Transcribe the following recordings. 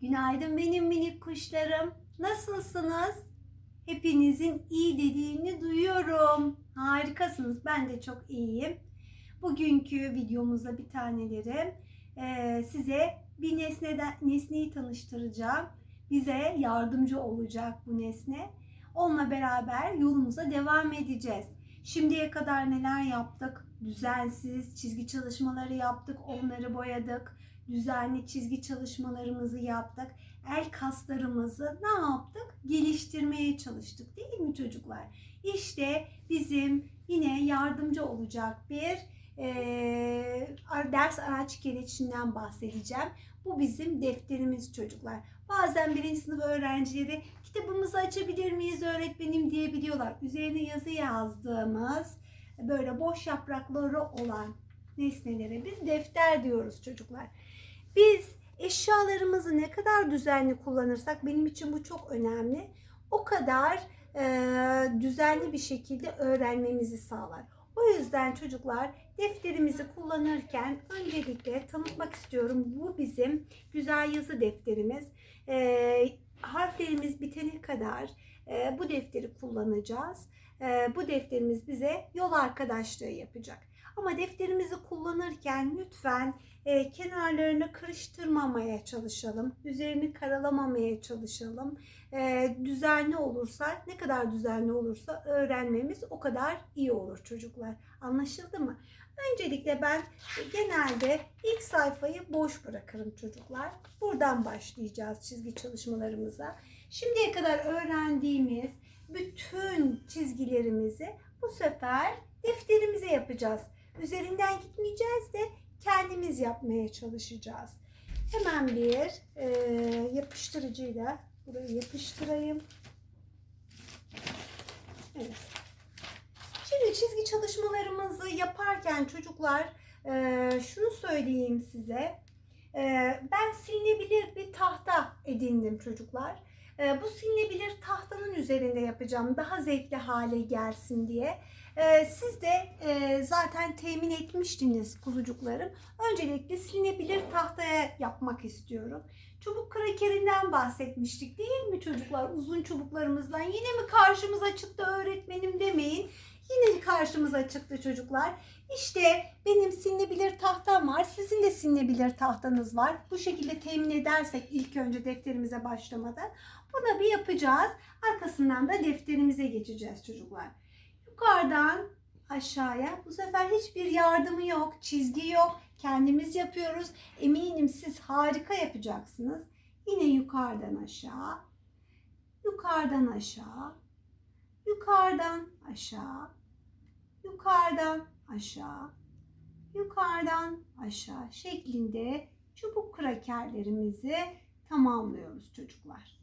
Günaydın benim minik kuşlarım. Nasılsınız? Hepinizin iyi dediğini duyuyorum. Harikasınız. Ben de çok iyiyim. Bugünkü videomuzda bir taneleri eee, size bir nesneden, nesneyi tanıştıracağım. Bize yardımcı olacak bu nesne. Onunla beraber yolumuza devam edeceğiz. Şimdiye kadar neler yaptık? Düzensiz çizgi çalışmaları yaptık, onları boyadık. Düzenli çizgi çalışmalarımızı yaptık. El kaslarımızı ne yaptık? Geliştirmeye çalıştık değil mi çocuklar? İşte bizim yine yardımcı olacak bir eee, ders araç gereçinden bahsedeceğim. Bu bizim defterimiz çocuklar. Bazen birinci sınıf öğrencileri kitabımızı açabilir miyiz öğretmenim diyebiliyorlar. Üzerine yazı yazdığımız böyle boş yaprakları olan nesnelere biz defter diyoruz çocuklar. Biz eşyalarımızı ne kadar düzenli kullanırsak benim için bu çok önemli. O kadar e, düzenli bir şekilde öğrenmemizi sağlar. O yüzden çocuklar defterimizi kullanırken öncelikle tanıtmak istiyorum. Bu bizim güzel yazı defterimiz. E, harflerimiz bitene kadar e, bu defteri kullanacağız. E, bu defterimiz bize yol arkadaşlığı yapacak. Ama defterimizi kullanırken lütfen e, kenarlarını kırıştırmamaya çalışalım. Üzerini karalamamaya çalışalım. E, düzenli olursa, ne kadar düzenli olursa öğrenmemiz o kadar iyi olur çocuklar. Anlaşıldı mı? Öncelikle ben genelde ilk sayfayı boş bırakırım çocuklar. Buradan başlayacağız çizgi çalışmalarımıza. Şimdiye kadar öğrendiğimiz bütün çizgilerimizi bu sefer defterimize yapacağız. Üzerinden gitmeyeceğiz de kendimiz yapmaya çalışacağız. Hemen bir e, yapıştırıcıyla burayı yapıştırayım. Evet. Şimdi çizgi çalışmalarımızı yaparken çocuklar e, şunu söyleyeyim size. E, ben silinebilir bir tahta edindim çocuklar. E, bu silinebilir tahtanın üzerinde yapacağım. Daha zevkli hale gelsin diye. Ee, siz de e, zaten temin etmiştiniz kuzucuklarım. Öncelikle silinebilir tahtaya yapmak istiyorum. Çubuk krakerinden bahsetmiştik değil mi çocuklar? Uzun çubuklarımızdan. Yine mi karşımıza çıktı öğretmenim demeyin. Yine karşımıza çıktı çocuklar. İşte benim silinebilir tahtam var. Sizin de silinebilir tahtanız var. Bu şekilde temin edersek ilk önce defterimize başlamadan bunu bir yapacağız. Arkasından da defterimize geçeceğiz çocuklar yukarıdan aşağıya. Bu sefer hiçbir yardımı yok, çizgi yok. Kendimiz yapıyoruz. Eminim siz harika yapacaksınız. Yine yukarıdan aşağı, yukarıdan aşağı, yukarıdan aşağı, yukarıdan aşağı, yukarıdan aşağı şeklinde çubuk krakerlerimizi tamamlıyoruz çocuklar.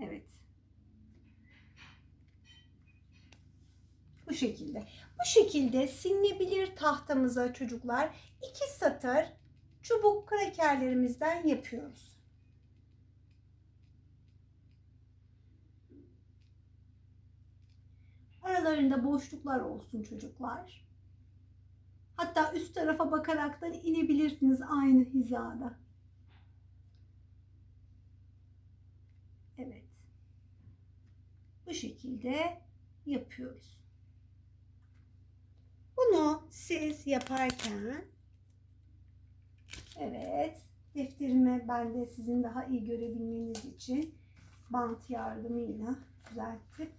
Evet. Bu şekilde. Bu şekilde silinebilir tahtamıza çocuklar iki satır çubuk krakerlerimizden yapıyoruz. Aralarında boşluklar olsun çocuklar. Hatta üst tarafa bakaraktan inebilirsiniz aynı hizada. Evet. Bu şekilde yapıyoruz. Bunu siz yaparken evet defterime ben de sizin daha iyi görebilmeniz için bant yardımıyla düzeltip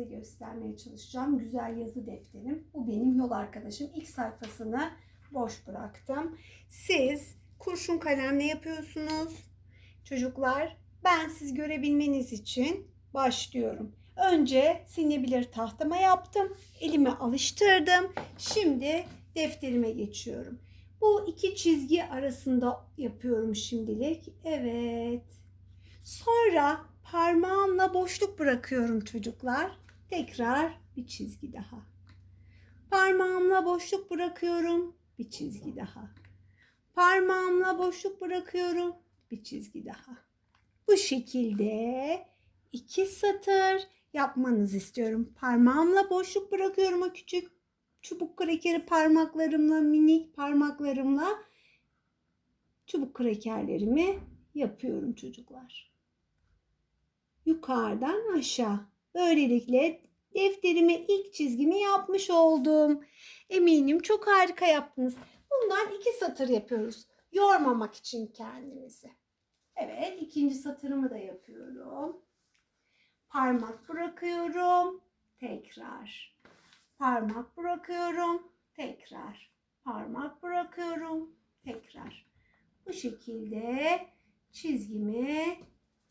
size göstermeye çalışacağım. Güzel yazı defterim. Bu benim yol arkadaşım. İlk sayfasını boş bıraktım. Siz kurşun kalemle yapıyorsunuz. Çocuklar ben siz görebilmeniz için başlıyorum. Önce sinebilir tahtama yaptım. Elimi alıştırdım. Şimdi defterime geçiyorum. Bu iki çizgi arasında yapıyorum şimdilik. Evet. Sonra parmağımla boşluk bırakıyorum çocuklar. Tekrar bir çizgi daha. Parmağımla boşluk bırakıyorum. Bir çizgi daha. Parmağımla boşluk bırakıyorum. Bir çizgi daha. Bu şekilde iki satır yapmanızı istiyorum. Parmağımla boşluk bırakıyorum o küçük çubuk krekeri parmaklarımla, minik parmaklarımla çubuk krakerlerimi yapıyorum çocuklar. Yukarıdan aşağı. Böylelikle defterime ilk çizgimi yapmış oldum. Eminim çok harika yaptınız. Bundan iki satır yapıyoruz. Yormamak için kendimizi. Evet, ikinci satırımı da yapıyorum. Parmak bırakıyorum. Tekrar. Parmak bırakıyorum. Tekrar. Parmak bırakıyorum. Tekrar. Bu şekilde çizgimi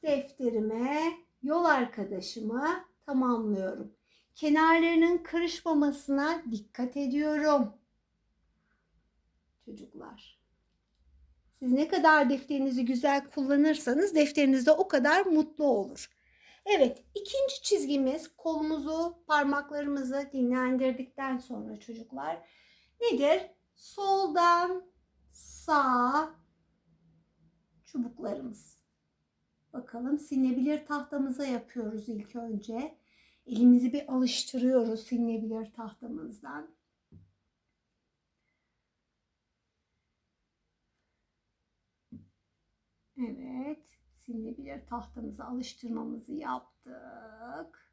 defterime, yol arkadaşıma tamamlıyorum. Kenarlarının kırışmamasına dikkat ediyorum. Çocuklar. Siz ne kadar defterinizi güzel kullanırsanız defteriniz de o kadar mutlu olur. Evet, ikinci çizgimiz kolumuzu, parmaklarımızı dinlendirdikten sonra çocuklar nedir? Soldan sağa çubuklarımız. Bakalım silinebilir tahtamıza yapıyoruz ilk önce. Elimizi bir alıştırıyoruz silinebilir tahtamızdan. Evet, silinebilir tahtamızı alıştırmamızı yaptık.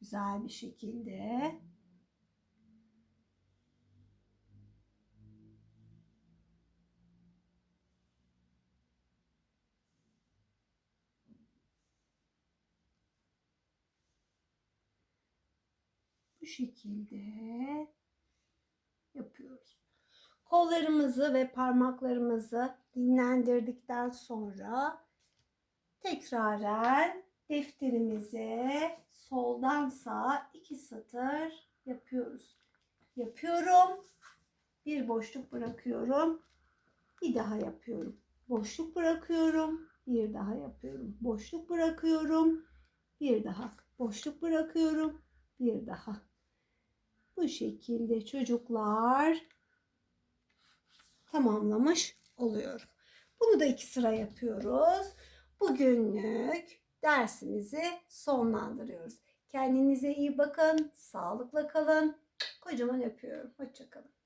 Güzel bir şekilde. Şekilde yapıyoruz. Kollarımızı ve parmaklarımızı dinlendirdikten sonra tekraren defterimize soldan sağa iki satır yapıyoruz. Yapıyorum. Bir boşluk bırakıyorum. Bir daha yapıyorum. Boşluk bırakıyorum. Bir daha yapıyorum. Boşluk bırakıyorum. Bir daha. Boşluk bırakıyorum. Bir daha. Bu şekilde çocuklar tamamlamış oluyorum. Bunu da iki sıra yapıyoruz. Bugünlük dersimizi sonlandırıyoruz. Kendinize iyi bakın, sağlıkla kalın. Kocaman öpüyorum. Hoşçakalın.